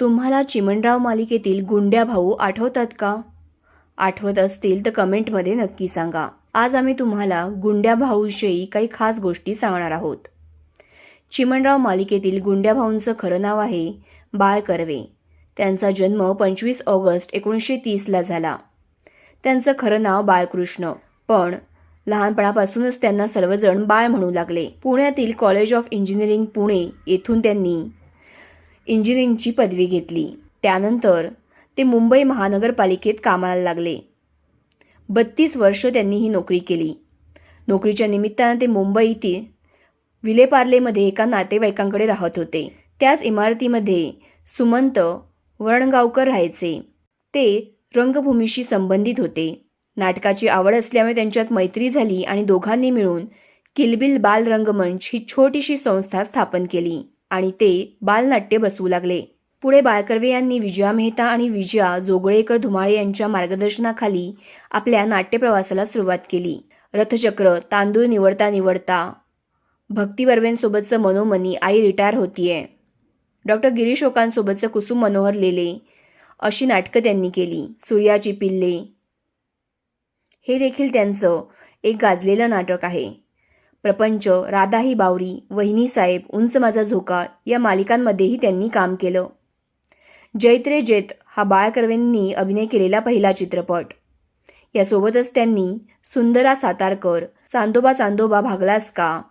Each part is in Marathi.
तुम्हाला चिमणराव मालिकेतील गुंड्या भाऊ आठवतात का? आठवत असतील तर कमेंटमध्ये नक्की सांगा. आज आम्ही तुम्हाला गुंड्या भाऊविषयी काही खास गोष्टी सांगणार आहोत. चिमणराव मालिकेतील गुंड्या भाऊंचं खरं नाव आहे बाळ कर्वे. त्यांचा जन्म पंचवीस ऑगस्ट एकोणीसशे तीसला झाला. त्यांचं खरं नाव बाळकृष्ण. पण लहानपणापासूनच त्यांना सर्वजण बाळ म्हणू लागले. पुण्यातील कॉलेज ऑफ इंजिनिअरिंग पुणे येथून त्यांनी इंजिनिअरिंगची पदवी घेतली. त्यानंतर ते मुंबई महानगरपालिकेत कामाला लागले. बत्तीस वर्ष त्यांनी ही नोकरी केली. नोकरीच्या निमित्तानं ते मुंबईतील विलेपार्लेमध्ये एका नातेवाईकांकडे राहत होते. त्याच इमारतीमध्ये सुमंत वरणगावकर राहायचे. ते रंगभूमीशी संबंधित होते. नाटकाची आवड असल्यामुळे त्यांच्यात मैत्री झाली आणि दोघांनी मिळून किलबिल बाल रंगमंच ही छोटीशी संस्था स्थापन केली. आणि ते बालनाट्य बसवू लागले. पुढे बाळकर्वे यांनी विजया मेहता आणि विजया जोगळेकर धुमाळे यांच्या मार्गदर्शनाखाली आपल्या नाट्यप्रवासाला सुरुवात केली. रथचक्र तांदूळ निवडता निवडता. भक्ती बर्वेंसोबतचं मनोमनी आई रिटायर होतीये. डॉक्टर गिरीश ओकांसोबतचं कुसुम मनोहर लेले अशी नाटकं त्यांनी केली. सूर्याची पिल्ले. हे देखील त्यांचं एक गाजलेलं नाटक आहे. प्रपंच राधाही बावरी वहिनी साहेब उंच माझा झोका या मालिकांमध्येही त्यांनी काम केलं. जैत्रे जेत हा बाळकर्वेंनी अभिनय केलेला पहिला चित्रपट. यासोबतच त्यांनी सुंदरा सातारकर चांदोबा चांदोबा भागलास का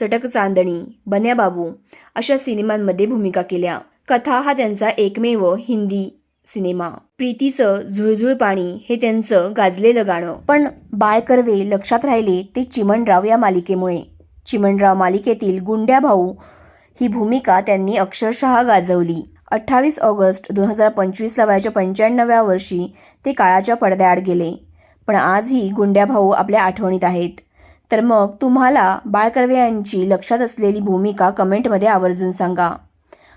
चटक चांदणी बन्याबाबू अशा सिनेमांमध्ये भूमिका केल्या. कथा हा त्यांचा एकमेव हिंदी सिनेमा. प्रीतीचं झुळझुळ पाणी हे त्यांचं गाजलेलं गाणं. पण बाळकर्वे लक्षात राहिले ते चिमणराव या मालिकेमुळे. चिमणराव मालिकेतील गुंड्या भाऊ ही भूमिका त्यांनी अक्षरशः गाजवली. अठ्ठावीस ऑगस्ट दोन हजार पंचवीसला वयाच्या पंच्याण्णव्या वर्षी ते काळाच्या पडद्याआड गेले. पण आजही गुंड्या भाऊ आपल्या आठवणीत आहेत. तर मग तुम्हाला बाळकर्वे यांची लक्षात असलेली भूमिका कमेंटमध्ये आवर्जून सांगा.